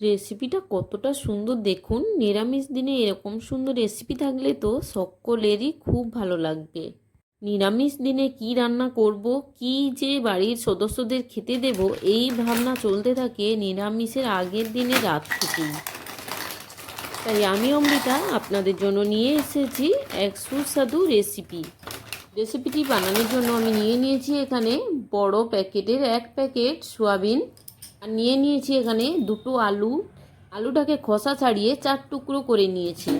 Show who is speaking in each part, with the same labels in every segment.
Speaker 1: রেসিপিটা কতটা সুন্দর দেখুন। নিরামিষ দিনে এরকম সুন্দর রেসিপি থাকলে তো সকলেরই খুব ভালো লাগবে। নিরামিষ দিনে কি রান্না করব, কি যে বাড়ির সদস্যদের খেতে দেব, এই ভাবনা চলতে থাকে নিরামিষের আগের দিনে রাত থেকেই। তাই আমি অমৃতা আপনাদের জন্য নিয়ে এসেছি এক সুস্বাদু রেসিপি রেসিপিটি বানানোর জন্য আমি নিয়ে নিয়েছি এখানে বড় প্যাকেটের এক প্যাকেট সোয়াবিন আর নিয়ে নিয়েছি এখানে দুটো আলু। আলুটাকে খোসা ছাড়িয়ে চার টুকরো করে নিয়েছি।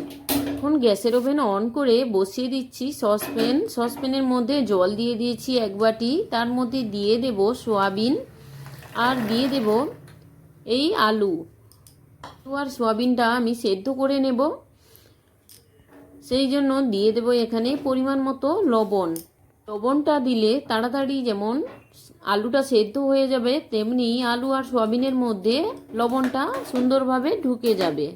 Speaker 1: এখন গ্যাসের ওভেন অন করে বসিয়ে দিচ্ছি সসপ্যান। সসপ্যানের মধ্যে জল দিয়ে দিয়েছি এক বাটি। তার মধ্যে দিয়ে দেব সোয়াবিন। আর দিয়ে দেব এই আলু। আর সোয়াবিনটা আমি সেদ্ধ করে নেব। সেই জন্য দিয়ে দেব এখানে পরিমাণ মতো লবণ। লবণটা দিলে তাড়াতাড়ি যেমন আলুটা সেদ্ধ হয়ে যাবে, তেমনি আলু আর সোয়াবিনের মধ্যে লবণটা সুন্দরভাবে ঢুকে যাবে।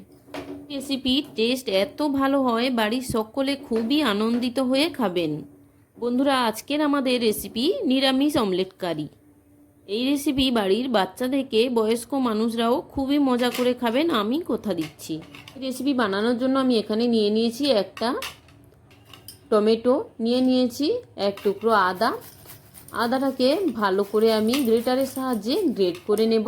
Speaker 1: রেসিপির টেস্ট এত ভালো হয়, বাড়ির সকলে খুবই আনন্দিত হয়ে খাবেন। বন্ধুরা, আজকের আমাদের রেসিপি নিরামিষ অমলেট কারি এই রেসিপি বাড়ির বাচ্চা থেকে বয়স্ক মানুষরাও খুবই মজা করে খাবেন, আমি কথা দিচ্ছি। রেসিপি বানানোর জন্য আমি এখানে নিয়ে নিয়েছি একটা টমেটো, নিয়ে নিয়েছি এক টুকরো আদা আদাটাকে ভালো করে আমি গ্রেটারের সাহায্যে গ্রেট করে নেব।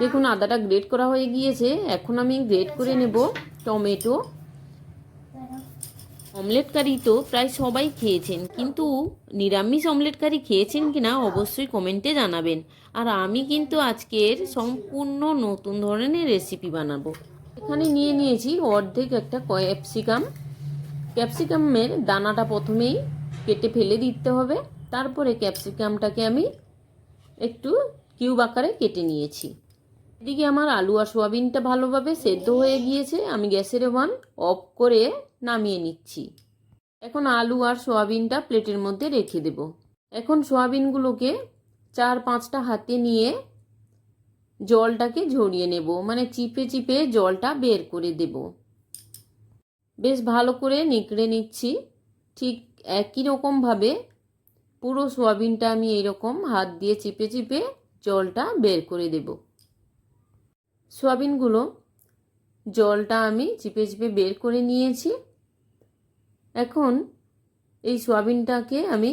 Speaker 1: দেখুন, আদাটা গ্রেট করা হয়ে গিয়েছে। এখন আমি গ্রেট করে নেব টমেটো। অমলেট কারি তো প্রায় সবাই খেয়েছেন, কিন্তু নিরামিষ অমলেট কারি খেয়েছেন কিনা অবশ্যই কমেন্টে জানাবেন। আর আমি কিন্তু আজকের সম্পূর্ণ নতুন ধরনের রেসিপি বানাবো। এখানে নিয়ে নিয়েছি অর্ধেক একটা ক্যাপসিকাম। ক্যাপসিকামের দানাটা প্রথমেই কেটে ফেলে দিতে হবে। তারপরে ক্যাপসিকামটাকে আমি একটু কিউব আকারে কেটে নিয়েছি। এদিকে আমার আলু আর সোয়াবিনটা ভালোভাবে সেদ্ধ হয়ে গিয়েছে। আমি গ্যাসের ওভান অফ করে নামিয়ে নিচ্ছি। এখন আলু আর সোয়াবিনটা প্লেটের মধ্যে রেখে দেব। এখন সোয়াবিনগুলোকে চার পাঁচটা হাতে নিয়ে জলটাকে ঝরিয়ে নেব। মানে চিপে চিপে জলটা বের করে দেব। বেশ ভালো করে নিকড়ে নিচ্ছি। ঠিক একই রকমভাবে পুরো সোয়াবিনটা আমি এরকম হাত দিয়ে চিপে চিপে জলটা বের করে দেব। সোয়াবিনগুলো জলটা আমি চিপে চিপে বের করে নিয়েছি। এখন এই সোয়াবিনটাকে আমি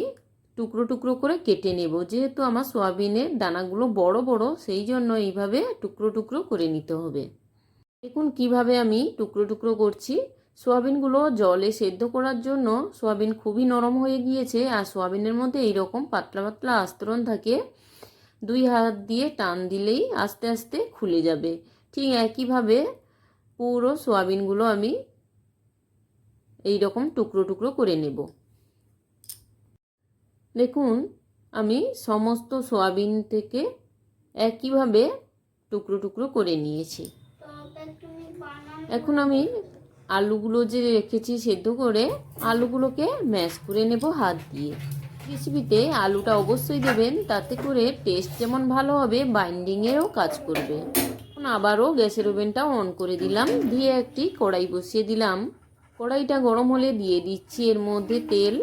Speaker 1: টুকরো টুকরো করে কেটে নেব। যেহেতু আমার সোয়াবিনের দানাগুলো বড় বড়, সেই জন্য এইভাবে টুকরো টুকরো করে নিতে হবে। দেখুন কীভাবে আমি টুকরো টুকরো করছি। সোয়াবিনগুলো জলে সেদ্ধ করার জন্য সোয়াবিন খুবই নরম হয়ে গিয়েছে আর সোয়াবিনের মধ্যে এইরকম পাতলা পাতলা আস্তরণ থাকে দুই হাত দিয়ে টান দিলেই আস্তে আস্তে খুলে যাবে। ঠিক একইভাবে পুরো সোয়াবিনগুলো আমি এই রকম টুকরো টুকরো করে নেব। দেখুন আমি সমস্ত সোয়াবিন থেকে একইভাবে টুকরো টুকরো করে নিয়েছি। এখন আমি আলুগুলো যে রেখেছি সেদ্ধ করে আলুগুলোকে ম্যাশ করে নেব হাত দিয়ে। রেসিপিতে আলুটা অবশ্যই দেবেন, তাতে করে টেস্ট যেমন ভালো হবে বাইন্ডিংয়েরও কাজ করবে। আবারও গ্যাসের ওভেনটা অন করে দিলাম, দিয়ে একটি কড়াই বসিয়ে দিলাম। কড়াইটা গরম হলে দিয়ে দিচ্ছি এর মধ্যে তেল।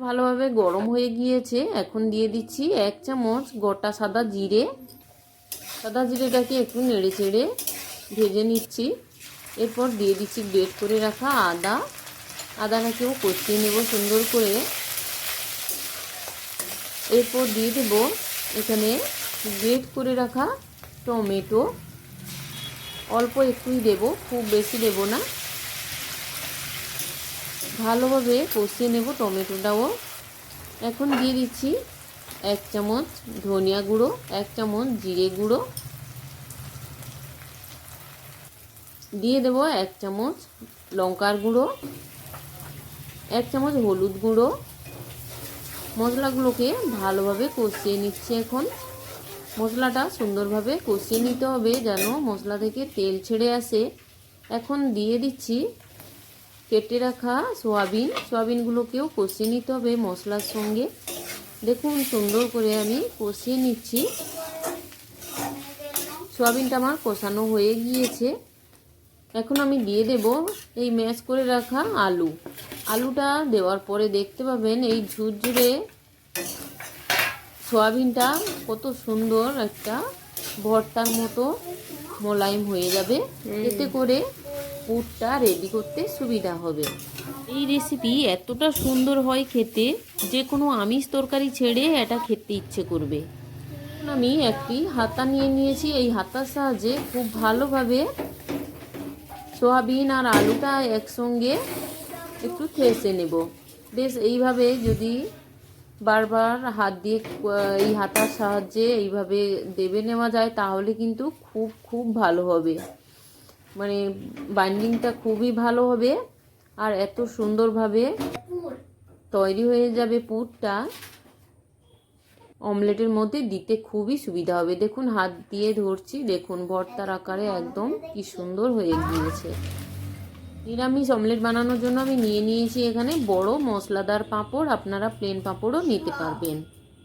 Speaker 1: ভালোভাবে গরম হয়ে গিয়েছে, এখন দিয়ে দিচ্ছি এক চামচ গোটা সাদা জিরে। সাদা জিরেটাকে একটু নেড়ে চেড়ে ভেজে নিচ্ছি। এরপর দিয়ে দিচ্ছি গ্রেট করে রাখা আদা। আদাটাকেও কষিয়ে নেব সুন্দর করে। এরপর দিয়ে দেব এখানে গ্রেট করে রাখা টমেটো। অল্প একটুই দেব, খুব বেশি দেব না। ভালোভাবে কষিয়ে নেব টমেটোটাও। এখন দিয়ে দিচ্ছি এক চামচ ধনিয়া গুঁড়ো, এক চামচ জিরে গুঁড়ো। দিয়ে দেব এক চামচ লঙ্কার গুঁড়ো, এক চামচ হলুদ গুঁড়ো। মশলাগুলোকে ভালোভাবে কষিয়ে নিচ্ছে এখন। মশলাটা সুন্দরভাবে কষিয়ে নিতে হবে যেন মশলা থেকে তেল ছেড়ে আসে। এখন দিয়ে দিচ্ছি কেটে রাখা সোয়াবিন। সোয়াবিনগুলোকেও কষিয়ে নিতে হবে মশলার সঙ্গে। দেখুন সুন্দর করে আমি কষিয়ে নিচ্ছি। সোয়াবিনটা আমার কষানো হয়ে গিয়েছে। এখন আমি দিয়ে দেব এই ম্যাশ করে রাখা আলু। আলুটা দেওয়ার পরে দেখতে পাবেন এই ঝুরঝুরে সোয়াবিনটা কত সুন্দর একটা ভর্তার মতো মোলায়েম হয়ে যাবে। এতে করে পুরটা রেডি করতে সুবিধা হবে। এই রেসিপি এতটা সুন্দর হয় খেতে যে কোনো আমিষ তরকারি ছেড়ে এটা খেতে ইচ্ছে করবে। আমি একটি হাতা নিয়ে নিয়েছি। এই হাতার সাহায্যে খুব ভালোভাবে সোয়াবিন আর আলুটা একসঙ্গে একটু থেসে নেব। বেশ, এইভাবে যদি বারবার হাত দিয়ে, এই হাতার সাহায্যে এইভাবে দেবে নেওয়া যায়, তাহলে কিন্তু খুব খুব ভালো হবে। মানে বাইন্ডিংটা খুবই ভালো হবে আর এত সুন্দরভাবে তৈরি হয়ে যাবে পুরটা। অমলেটের মধ্যে দিতে খুবই সুবিধা হবে। দেখুন, হাত দিয়ে ধরছি। দেখুন, ভর্তার আকারে একদম কি সুন্দর হয়ে গিয়েছে। নিরামিষ অমলেট বানানোর জন্য আমি নিয়ে নিয়েছি এখানে বড় মশলাদার পাঁপড়। আপনারা প্লেন পাঁপড়ও নিতে পারবেন।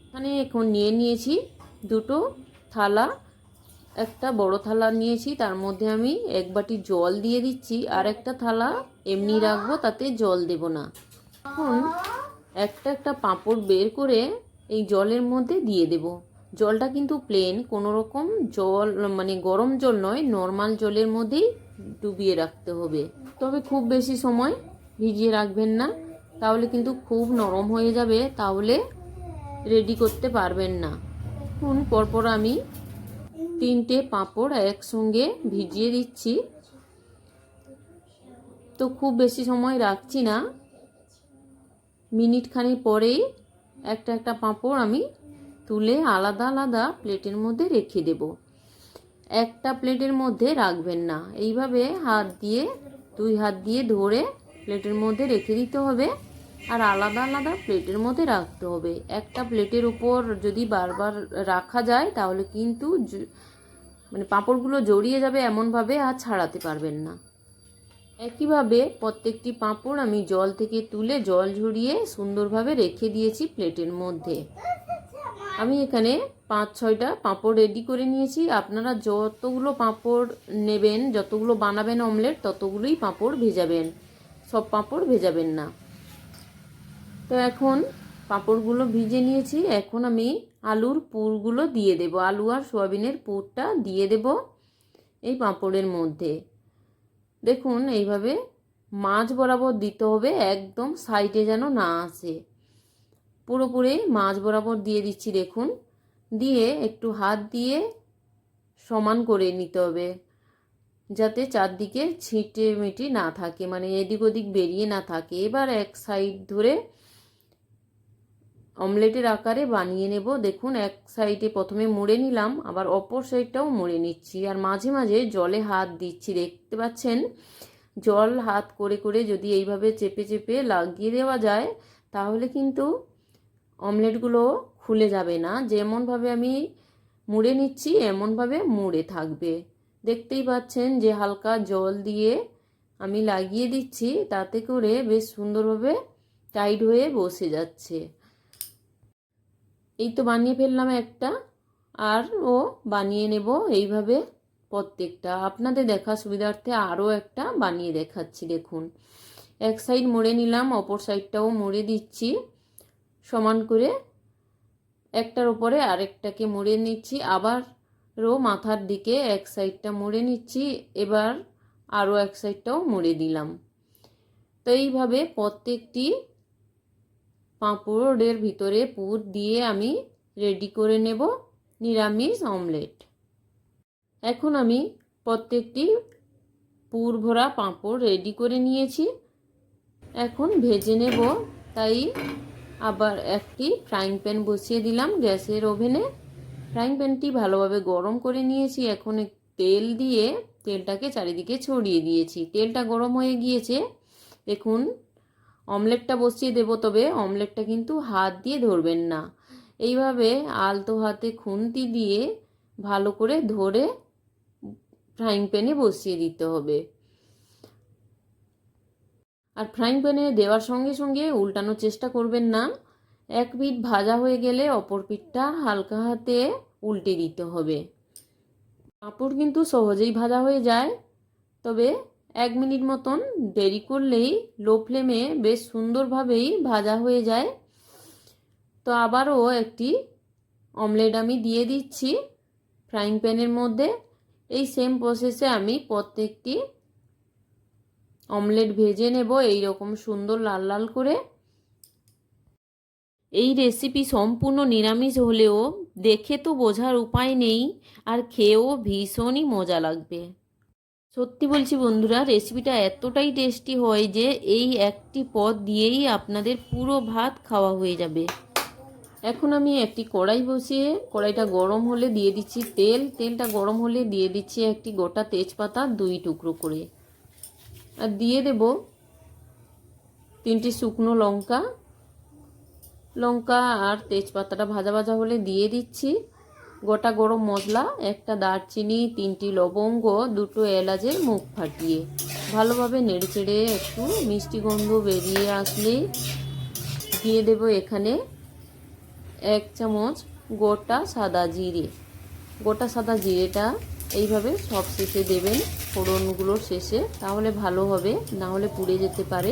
Speaker 1: এখানে এখন নিয়ে নিয়েছি দুটো থালা। একটা বড় থালা নিয়েছি, তার মধ্যে আমি এক বাটি জল দিয়ে দিচ্ছি। আর একটা থালা এমনি রাখব, তাতে জল দেব না। এখন একটা একটা পাঁপড় বের করে এই জলের মধ্যে দিয়ে দেব। জলটা কিন্তু প্লেন কোনো রকম জল মানে গরম জল নয় নর্মাল জলের মধ্যেই ডুবিয়ে রাখতে হবে। তবে খুব বেশি সময় ভিজিয়ে রাখবেন না, তাহলে কিন্তু খুব নরম হয়ে যাবে, তাহলে রেডি করতে পারবেন না। এখন পরপর আমি তিনটে পাঁপড় একসঙ্গে ভিজিয়ে দিচ্ছি। তো খুব বেশি সময় রাখছি না। মিনিট খানি পরেই একটা একটা পাঁপড় আমি তুলে আলাদা আলাদা প্লেটের মধ্যে রেখে দেব। একটা প্লেটের মধ্যে রাখবেন না। এইভাবে হাত দিয়ে, দুই হাত দিয়ে ধরে প্লেটের মধ্যে রেখে দিতে হবে আর আলাদা আলাদা প্লেটের মধ্যে রাখতে হবে। একটা প্লেটের উপর যদি বারবার রাখা যায় তাহলে কিন্তু মানে পাঁপড়গুলো জড়িয়ে যাবে এমনভাবে আর ছাড়াতে পারবেন না। একইভাবে প্রত্যেকটি পাঁপড় আমি জল থেকে তুলে জল ঝরিয়ে সুন্দরভাবে রেখে দিয়েছি প্লেটের মধ্যে। আমি এখানে পাঁচ, ছয়টা পাঁপড় রেডি করে নিয়েছি। আপনারা যতগুলো পাঁপড় নেবেন, যতগুলো বানাবেন অমলেট, ততগুলোই পাঁপড় ভেজাবেন। সব পাঁপড় ভেজাবেন না। তো এখন পাঁপড়গুলো ভিজে নিয়েছি। এখন আমি আলুর পুরগুলো দিয়ে দেব। আলু আর সোয়াবিনের পুরটা দিয়ে দেব এই পাঁপড়ের মধ্যে। দেখুন, এইভাবে মাছ বরাবর দিতে হবে, একদম সাইডে যেন না আসে। পুরোপুরি মাছ বরাবর দিয়ে দিচ্ছি, দেখুন। দিয়ে একটু হাত দিয়ে সমান করে নিতে হবে, যাতে চারদিকে ছিটে মিটি না থাকে মানে এদিক ওদিক বেরিয়ে না থাকে। এবার এক সাইড ধরে অমলেটের আকারে বানিয়ে নেব। দেখুন, এক সাইডে প্রথমে মুড়ে নিলাম, আবার অপর সাইডটাও মুড়ে নিচ্ছি। আর মাঝে মাঝে জলে হাত দিচ্ছি, দেখতে পাচ্ছেন? জল হাত করে করে যদি এইভাবে চেপে চেপে লাগিয়ে দেওয়া যায়, তাহলে কিন্তু অমলেটগুলো খুলে যাবে না। যেমনভাবে আমি মুড়ে নিচ্ছি, এমনভাবে মুড়ে থাকবে। দেখতেই পাচ্ছেন যে হালকা জল দিয়ে আমি লাগিয়ে দিচ্ছি, তাতে করে বেশ সুন্দরভাবে টাইট হয়ে বসে যাচ্ছে। এই তো বানিয়ে ফেললাম একটা, আর ও বানিয়ে নেব এইভাবে প্রত্যেকটা। আপনাদের দেখা সুবিধার্থে আরও একটা বানিয়ে দেখাচ্ছি, দেখুন। এক সাইড মুড়ে নিলাম, অপর সাইডটাও মুড়ে দিচ্ছি। সমান করে একটার উপরে আরেকটাকে মুড়ে নিচ্ছি। আবারও মাথার দিকে এক সাইডটা মুড়ে নিচ্ছি, এবার আরও এক সাইডটাও মুড়ে দিলাম। তো এইভাবে প্রত্যেকটি পাঁপড়ের ভিতরে পুর দিয়ে আমি রেডি করে নেব নিরামিষ অমলেট এখন আমি প্রত্যেকটি পুর ভরা পাঁপড় রেডি করে নিয়েছি। এখন ভেজে নেব, তাই আবার একটি ফ্রাইং প্যান বসিয়ে দিলাম গ্যাসের ওভেনে। ফ্রাইং প্যানটি ভালোভাবে গরম করে নিয়েছি, এখন তেল দিয়ে তেলটাকে চারিদিকে ছড়িয়ে দিয়েছি। তেলটা গরম হয়ে গিয়েছে, দেখুন অমলেটটা বসিয়ে দেবো, তবে অমলেটটা কিন্তু হাত দিয়ে ধরবেন না। এইভাবে আলতো হাতে খুন্তি দিয়ে ভালো করে ধরে ফ্রাইং প্যানে বসিয়ে দিতে হবে। আর ফ্রাইং প্যানে দেওয়ার সঙ্গে সঙ্গে উল্টানোর চেষ্টা করবেন না। এক পিঠ ভাজা হয়ে গেলে অপর পিঠটা হালকা হাতে উল্টে দিতে হবে। পাঁপড় কিন্তু সহজেই ভাজা হয়ে যায়, তবে এক মিনিট মতন দেরি করলেই লো ফ্লেমে বেশ সুন্দরভাবেই ভাজা হয়ে যায়। তো আবারও একটি অমলেট আমি দিয়ে দিচ্ছি ফ্রাইং প্যানের মধ্যে। এই সেম প্রসেসে আমি প্রত্যেকটি অমলেট ভেজে নেব এই রকম সুন্দর লাল লাল করে। এই রেসিপি সম্পূর্ণ নিরামিষ হলেও দেখে তো বোঝার উপায় নেই, আর খেয়েও ভীষণই মজা লাগবে। সত্যি বলছি বন্ধুরা রেসিপিটা এতটাই টেস্টি হয় যে এই একটি পদ দিয়েই আপনাদের পুরো ভাত খাওয়া হয়ে যাবে। এখন আমি একটি কড়াই বসিয়ে, কড়াইটা গরম হলে দিয়ে দিচ্ছি তেল। তেলটা গরম হলে দিয়ে দিচ্ছি একটি গোটা তেজপাতা দুই টুকরো করে। আর দিয়ে দেব তিনটি শুকনো লঙ্কা। লঙ্কা আর তেজপাতাটা ভাজা ভাজা হলে দিয়ে দিচ্ছি। গোটা গরম মশলা, একটা দারচিনি, তিনটি লবঙ্গ, দুটো এলাচের মুখ ফাটিয়ে। ভালোভাবে নেড়ে চেড়ে একটু মিষ্টি গন্ধ বেরিয়ে আসলে দিয়ে দেব এখানে এক চামচ গোটা সাদা জিরে। গোটা সাদা জিরেটা এইভাবে সব শেষে দেবেন ফোড়নগুলোর শেষে, তাহলে ভালো হবে, না হলে পুড়ে যেতে পারে।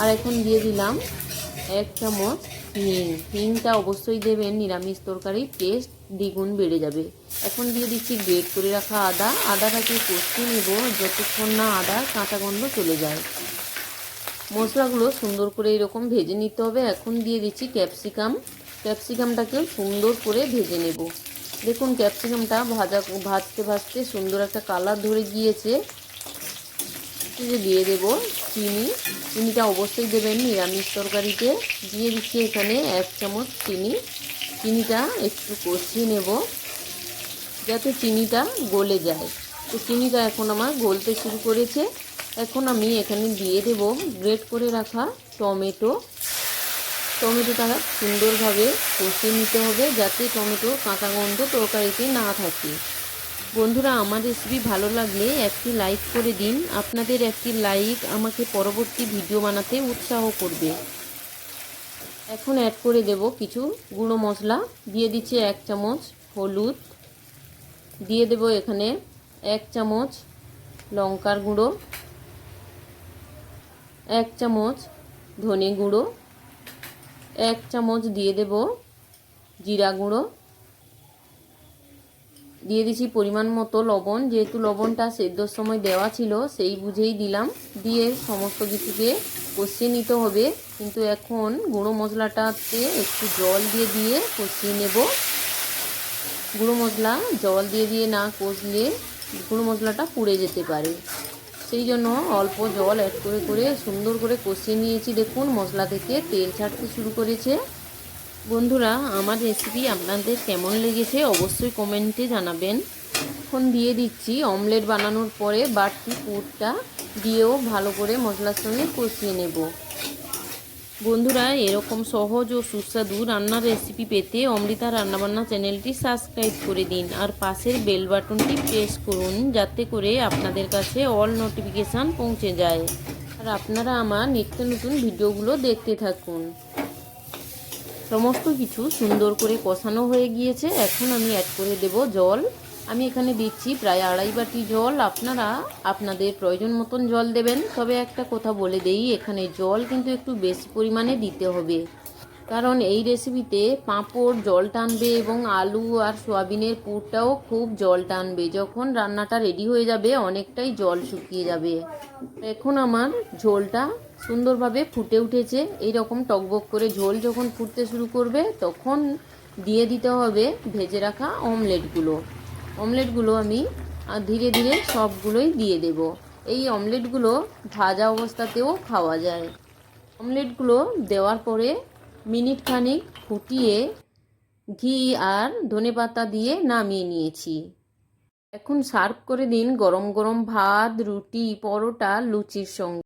Speaker 1: আর এখন দিয়ে দিলাম এক চামচ হিং হিংটা অবশ্যই দেবেন, নিরামিষ তরকারির টেস্ট দ্বিগুণ বেড়ে যাবে। এখন দিয়ে দিচ্ছি গ্রেট করে রাখা আদা। আদাটাকে কষিয়ে নেব যতক্ষণ না আদার কাঁচা গন্ধ চলে যায়। মশলাগুলো সুন্দর করে এরকম ভেজে নিতে হবে। এখন দিয়ে দিচ্ছি ক্যাপসিকাম। ক্যাপসিকামটাকেও সুন্দর করে ভেজে নেব। দেখুন, ক্যাপসিকামটা ভাজা, ভাজতে ভাজতে সুন্দর একটা কালার ধরে গিয়েছে। যে দিয়ে দেব চিনি। চিনিটা অবশ্যই দেবেন নিরামিষ তরকারিতে। দিয়ে দিচ্ছি এখানে এক চামচ চিনি। চিনিটা একটু কষিয়ে নেব যাতে চিনিটা গলে যায়। তো চিনিটা এখন আমার গলতে শুরু করেছে। এখন আমি এখানে দিয়ে দেব গ্রেট করে রাখা টমেটো। টমেটোটা সুন্দরভাবে কষিয়ে নিতে হবে যাতে টমেটো কাঁচা গন্ধ তরকারিতে না থাকে। বন্ধুরা, আমার রেসিপি ভালো লাগলে একটি লাইক করে দিন। আপনাদের একটি লাইক আমাকে পরবর্তী ভিডিও বানাতে উৎসাহ করবে। এখন অ্যাড করে দেব কিছু গুঁড়ো মশলা। দিয়ে দিচ্ছি এক চামচ হলুদ। দিয়ে দেব এখানে এক চামচ লঙ্কার গুঁড়ো। এক চামচ ধনে গুঁড়ো। এক চামচ দিয়ে দেব জিরা গুঁড়ো। দিয়ে দিছি পরিমাণ মতো লবণ। যেহেতু লবণটা সেদ্ধর সময় দেওয়া ছিল, সেই বুঝেই দিলাম। দিয়ে সমস্ত কিছুকে কষিয়ে নিতে হবে। কিন্তু এখন গুঁড়ো মশলাটাতে একটু জল দিয়ে দিয়ে কষিয়ে নেব। গুঁড়ো মশলা জল দিয়ে দিয়ে না কষলে গুঁড়ো মশলাটা পুড়ে যেতে পারে। সেই জন্য অল্প জল অ্যাড করে করে সুন্দর করে কষিয়ে নিয়েছি। দেখুন, মশলা থেকে তেল ছাড়তে শুরু করেছে। বন্ধুরা, আমার রেসিপি আপনাদের কেমন লেগেছে অবশ্যই কমেন্টে জানাবেন। এখন দিয়ে দিচ্ছি অমলেট বানানোর পরে বাড়তি পুরটা দিয়েও ভালো করে মশলার সঙ্গে কষিয়ে নেব। বন্ধুরা, এরকম সহজ ও সুস্বাদু রান্নার রেসিপি পেতে অমৃতা রান্নাবান্না চ্যানেলটি সাবস্ক্রাইব করে দিন আর পাশের বেল বাটনটি প্রেস করুন যাতে করে আপনাদের কাছে অল নোটিফিকেশান পৌঁছে যায়। আর আপনারা আমার নিত্য নতুন ভিডিওগুলো দেখতে থাকুন। সমস্ত কিছু সুন্দর করে কষানো হয়ে গিয়েছে। এখন আমি অ্যাড করে দেব জল। আমি এখানে দিচ্ছি প্রায় আড়াই বাটি জল। আপনারা আপনাদের প্রয়োজন মতন জল দেবেন। তবে একটা কথা বলে দেই, এখানে জল কিন্তু একটু বেশি পরিমাণে দিতে হবে। কারণ এই রেসিপিতে পাঁপড়, জল টানবে এবং আলু আর সোয়াবিনের পুরটাও খুব জল টানবে। যখন রান্নাটা রেডি হয়ে যাবে, অনেকটাই জল শুকিয়ে যাবে। এখন আমার ঝোলটা সুন্দরভাবে ফুটে উঠেছে। এই রকম টকবক করে ঝোল যখন ফুটতে শুরু করবে, তখন দিয়ে দিতে হবে ভেজে রাখা অমলেটগুলো। অমলেটগুলো আমি ধীরে ধীরে সবগুলোই দিয়ে দেব। এই অমলেটগুলো ভাজা অবস্থাতেও খাওয়া যায়। অমলেটগুলো দেওয়ার পরে মিনিট খানিক ফুটিয়ে ঘি আর ধনে পাতা দিয়ে নামিয়ে নিয়েছি। এখন সার্ভ করে দিন গরম গরম ভাত, রুটি, পরোটা, লুচির সঙ্গে।